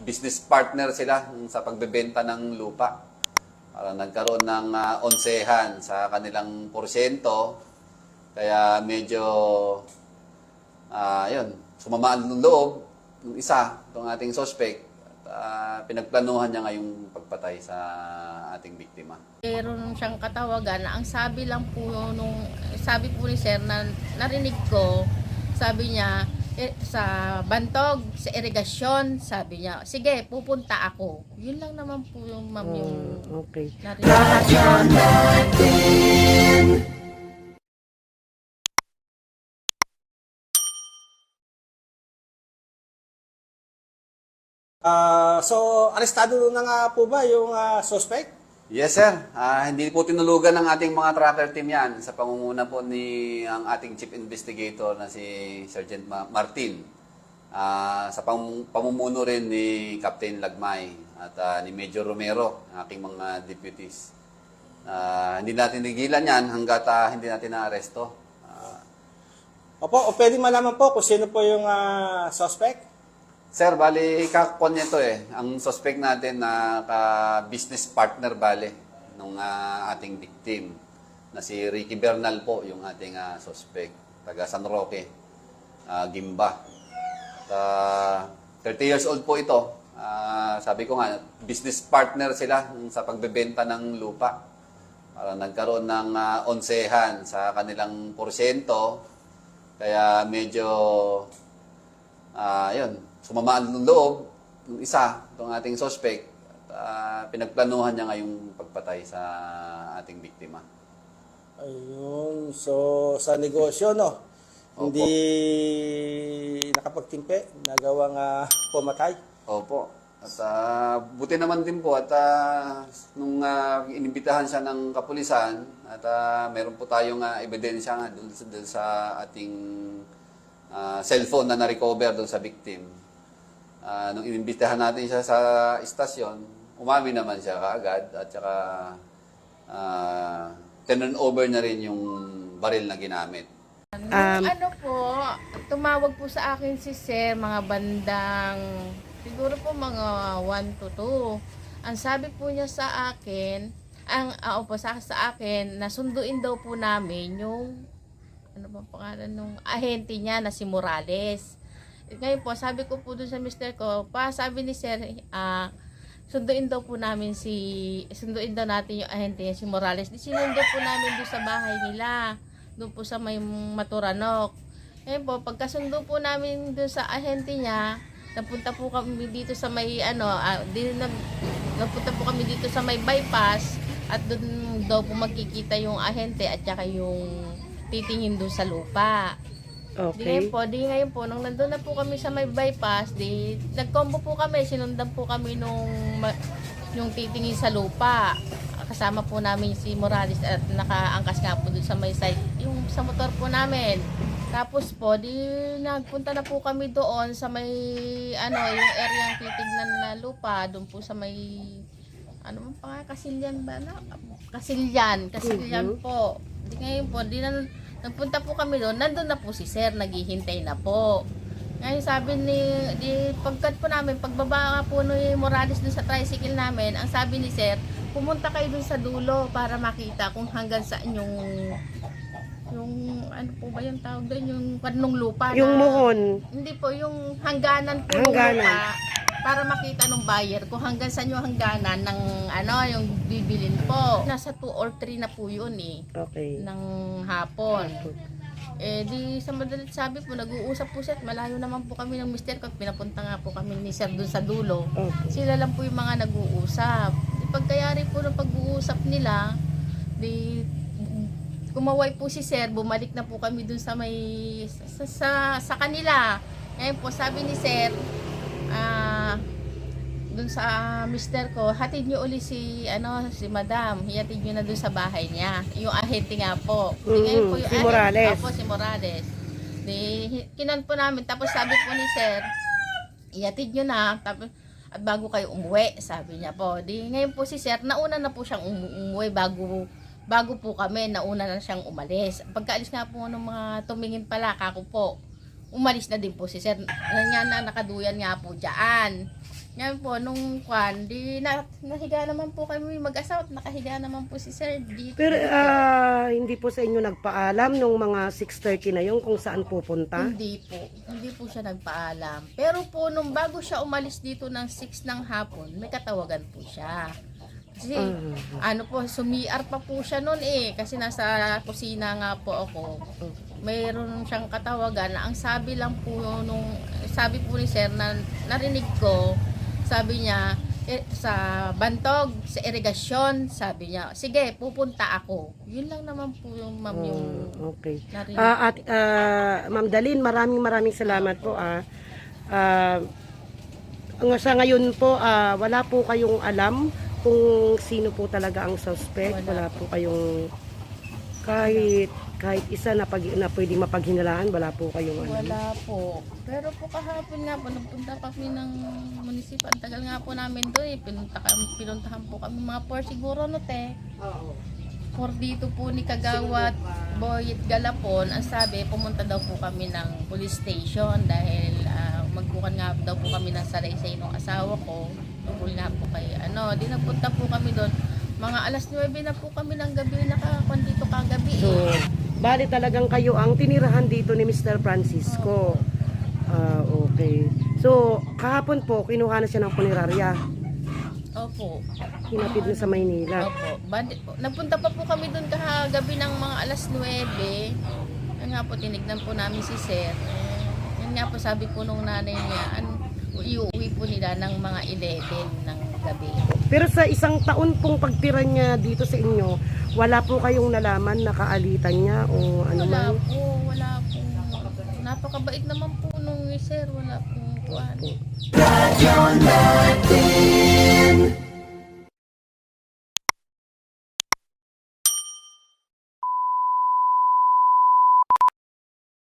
business partner sila sa pagbebenta ng lupa. Parang nagkaroon ng ah, onsehan sa kanilang porsyento. Kaya medyo, ah yun, sumamaan ng loob yung isa, itong ating suspect. At ah, pinagplanuhan niya ngayong pagpatay sa ating biktima. Meron siyang katawagan na ang sabi lang po nung sabi po ni sir na narinig ko sabi niya sa bantog sa irigasyon sabi niya sige pupunta ako yun lang naman po yung ma'am yung Oh, okay. narinig Ah, so, arestado na nga po ba yung ah, suspect? Yes, sir. Ah, hindi po tinulugan ng ating mga tracker team yan sa pangunguna po ni ang ating chief investigator na si Sergeant Ma- Martin. Ah, sa pam- pamumuno rin ni Captain Lagmay at ah, ni Major Romero, ang aking mga deputies. Ah, hindi natin tigilan yan hanggat ah, hindi natin na-aresto. Ah, Opo, o pwede malaman po kung sino po yung ah, suspect? Sir, bali kakon niya to eh. Ang suspect natin na ka-business partner bali nung ah, ating victim na si Ricky Bernal po yung ating ah, suspect. Taga San Roque, ah, Gimba. At, ah, 30 years old po ito. Ah, sabi ko nga, business partner sila sa pagbebenta ng lupa. Parang nagkaroon ng ah, onsehan sa kanilang porsyento. Kaya medyo Ah, yun, sumamaan ng loob yung isa, itong ating suspect. At, ah, pinagplanuhan niya ngayong pagpatay sa ating biktima. Ayun, so sa negosyo, no? Opo. Hindi nakapagtimpe, nagawang ah, pumatay. Opo. At ah, buti naman din po at ah, nung ah, inimbitahan siya ng kapulisan at ah, meron po tayong ah, ebidensya nga dun, sa- dun sa ating ah, cellphone na na-recover doon sa victim. Ah, nung inimbitahan natin siya sa istasyon, umami naman siya kaagad at saka uh, turn over na rin yung baril na ginamit. Um, ano po, tumawag po sa akin si Sir mga bandang siguro po mga 1 to 2. Ang sabi po niya sa akin, ang ah, opo sa, sa akin, nasunduin daw po namin yung ano ba pangalan nung ahente niya na si Morales. Ngayon po, sabi ko po dun sa mister ko, pa sabi ni Sir, ah, sunduin daw po namin si, sunduin daw natin yung ahente niya si Morales. Di sinundo po namin doon sa bahay nila doon po sa may Maturanok. Ngayon po, pagkasundo po namin doon sa ahente niya, napunta po kami dito sa may ano, ah, di, nag, napunta po kami dito sa may bypass at doon daw po magkikita yung ahente at saka yung titingin doon sa lupa. Di ngayon Okay. po, di ngayon po, nung nandun na po kami sa may bypass, di, nagkombo po kami, sinundan po kami nung, ma- yung titingin sa lupa. Kasama po namin si Morales at nakaangkas nga po dun sa may site, yung sa motor po namin. Tapos po, di nagpunta na po kami doon sa may, ano, yung area yung titignan na lupa, doon po sa may, ano man pa nga, Kasilyan ba na? Kasilyan, Kasilyan po. Di ngayon po, di na, nagpunta po kami doon, nandun na po si sir, naghihintay na po. Ngayon sabi ni, di, pagkat po namin, pagbaba po ni Morales dun sa tricycle namin, ang sabi ni sir, pumunta kayo dun sa dulo para makita kung hanggang saan yung, yung, ano po ba yung tawag doon, yung kanong lupa Yung na, muhon. hindi po, yung hangganan po ng Hangganan. lupa para makita ng buyer kung hanggang saan yung hangganan ng ano, yung bibilin po. Nasa 2 or 3 na po yun eh, Okay. ng hapon. Eh di sa madalit sabi po, nag-uusap po siya at malayo naman po kami ng mister ko. Pinapunta nga po kami ni sir dun sa dulo. Okay. Sila lang po yung mga nag-uusap. Di pagkayari po ng pag-uusap nila, di kumaway po si sir, bumalik na po kami dun sa may sa, sa, sa kanila. Ngayon po sabi ni sir, ah dun sa mister ko, hatid niyo uli si ano si madam, hihatid niyo na dun sa bahay niya. Yung ahente nga po. Ngayon po yung si ahente- Morales. Opo, si Morales. Di kinan po namin tapos sabi po ni sir, ihatid niyo na tapos at bago kayo umuwi, sabi niya po. Di ngayon po si sir, nauna na po siyang umu- umuwi bago bago po kami, nauna na siyang umalis. Pagkaalis nga po ng mga tumingin pala, kako po, umalis na din po si sir. Ganyan na nakaduyan nga po dyan. Yan po, nung kwan, di na, nahiga naman po kami mag-asawa at nakahiga naman po si Sir dito. Pero ah, hindi po sa inyo nagpaalam nung mga 6.30 na yun kung saan pupunta? Hindi po. Hindi po siya nagpaalam. Pero po, nung bago siya umalis dito ng 6 ng hapon, may katawagan po siya. Kasi, ano po, sumiar pa po siya noon eh. Kasi nasa kusina nga po ako. Mayroon siyang katawagan na ang sabi lang po nung, sabi po ni Sir na narinig ko, sabi niya, eh, sa bantog, sa irigasyon, sabi niya, sige, pupunta ako. Yun lang naman po yung ma'am yung Mm, okay. narinig. Ah, at ah, Ma'am Dalin, maraming maraming salamat po ah. Ang sa ngayon po, ah, wala po kayong alam kung sino po talaga ang suspect. Wala. Wala, po kayong kahit kahit isa na, pag, na pwede mapaghinalaan, wala po kayong alam. Wala po. Pero po kahapon nga po, nagpunta kami ng munisipyo. Ang tagal nga po namin doon eh. Pinunta kami, pinuntahan po kami mga por siguro no te. For dito po ni Kagawat Boyet Galapon, ang sabi, pumunta daw po kami ng police station dahil ah, magbukan nga daw po kami ng salaysay ng asawa ko. Tungkol nga po kay ano, di nagpunta po kami doon. Mga alas 9 na po kami ng gabi nakakon dito kagabi So, eh. bali talagang kayo ang tinirahan dito ni Mr. Francisco. Ah, okay. So, kahapon po, kinuha na siya ng punerarya. Opo. Hinapid na sa Maynila. Opo. Bandit po. Nagpunta pa po kami doon kahagabi ng mga alas 9. Yan nga po, tinignan po namin si Sir. Yan nga po, sabi po nung nanay niya, an, iuwi po nila ng mga 11 ng gabi. Pero sa isang taon pong pagtira niya dito sa inyo, wala po kayong nalaman na kaalitan niya o ano man? wala po, wala po. Napakabait naman po nung sir, wala pong kuhan. Radyo.